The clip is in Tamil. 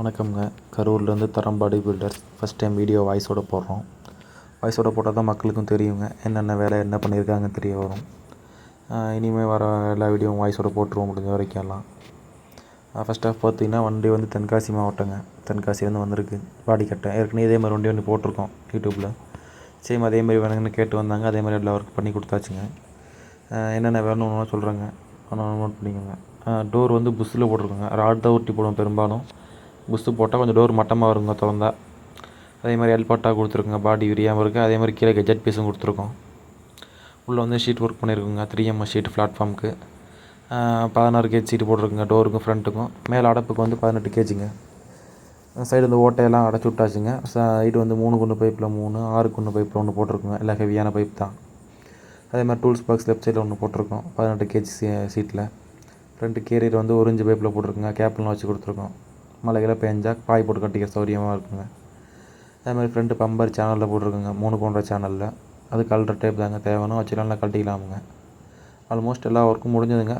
வணக்கம்ங்க. கரூர்லேருந்து Tharam body builders first time video வாய்ஸோட போடுறோம். வாய்ஸோட போட்டால் தான் மக்களுக்கும் தெரியுங்க. என்னென்ன வேலை என்ன பண்ணியிருக்காங்கன்னு தெரிய வரும். இனிமேல் வர எல்லா வீடியோவும் வாய்ஸோட போட்டுருவோம் முடிஞ்ச வரைக்கும் எல்லாம். ஃபஸ்ட் ஆஃப் பார்த்தீங்கன்னா வண்டி வந்து தென்காசி மாவட்டங்க. தென்காசிலேருந்து வந்திருக்கு. பாடி கட்டை ஏற்கனவே இதே மாதிரி வண்டி ஒன்று போட்டிருக்கோம் யூடியூப்பில் சேம் அதே மாதிரி வேணுங்கன்னு கேட்டு வந்தாங்க. அதே மாதிரி எல்லா ஒர்க் பண்ணி கொடுத்தாச்சுங்க. என்னென்ன வேணும்னு சொல்கிறேங்க ஒன்று நோட் பண்ணிக்கோங்க. டோர் வந்து புஷ்ஷில் போட்டிருக்கோங்க. ராட் தான் ஒட்டி போடுவோம் பெரும்பாலும். புஸ்ஸு போட்டால் கொஞ்சம் டோர் மட்டமாக வருங்க திறந்தா. அதே மாதிரி எல்பாட்டா கொடுத்துருக்குங்க பாடி விரியாமல் இருக்குது அதே மாதிரி கீழே கெஜெட் பீஸும் கொடுத்துருக்கோம். உள்ளே வந்து ஷீட் ஒர்க் பண்ணியிருக்குங்க த்ரீ எம்எஸ் ஷீட் பிளாட்ஃபார்முக்கு பதினாறு கேஜ் சீட்டு போட்டிருக்குங்க டோருக்கும் ஃப்ரண்ட்டுக்கும் மேலே அடப்புக்கு வந்து பதினெட்டு கேஜிங்க சைடு இந்த ஓட்டையெல்லாம் அடைச்சி விட்டாச்சுங்க. சைடு வந்து மூணு குண்டு பைப்பில் மூணு ஆறு குண்டு பைப்பில் ஒன்று போட்டிருக்குங்க. எல்லாம் ஹெவியான பைப் தான். அதே மாதிரி டூல்ஸ் பாக்ஸ் லெஃப்ட் சைடில் ஒன்று போட்டிருக்கோம் பதினெட்டு கேஜி சீட்டில் ஃப்ரண்ட்டு கேரியர் வந்து ஒரு இன்ச்சு பைப்பில் போட்டிருக்குங்க கேப்லாம் வச்சு கொடுத்துருக்கோம். மழையில் பெஞ்சா பாய் போட்டு கட்டிக்க சௌரியமாக இருக்குங்க. அதே மாதிரி பம்பர் சேனலில் போட்டிருக்குங்க மூணு போன்ற சேனலில் அது கலர் டேப் தாங்க. தேவைன்னு வச்சுக்கலாம் கட்டிக்கலாமுங்க ஆல்மோஸ்ட் எல்லா ஒர்க்கும் முடிஞ்சதுங்க.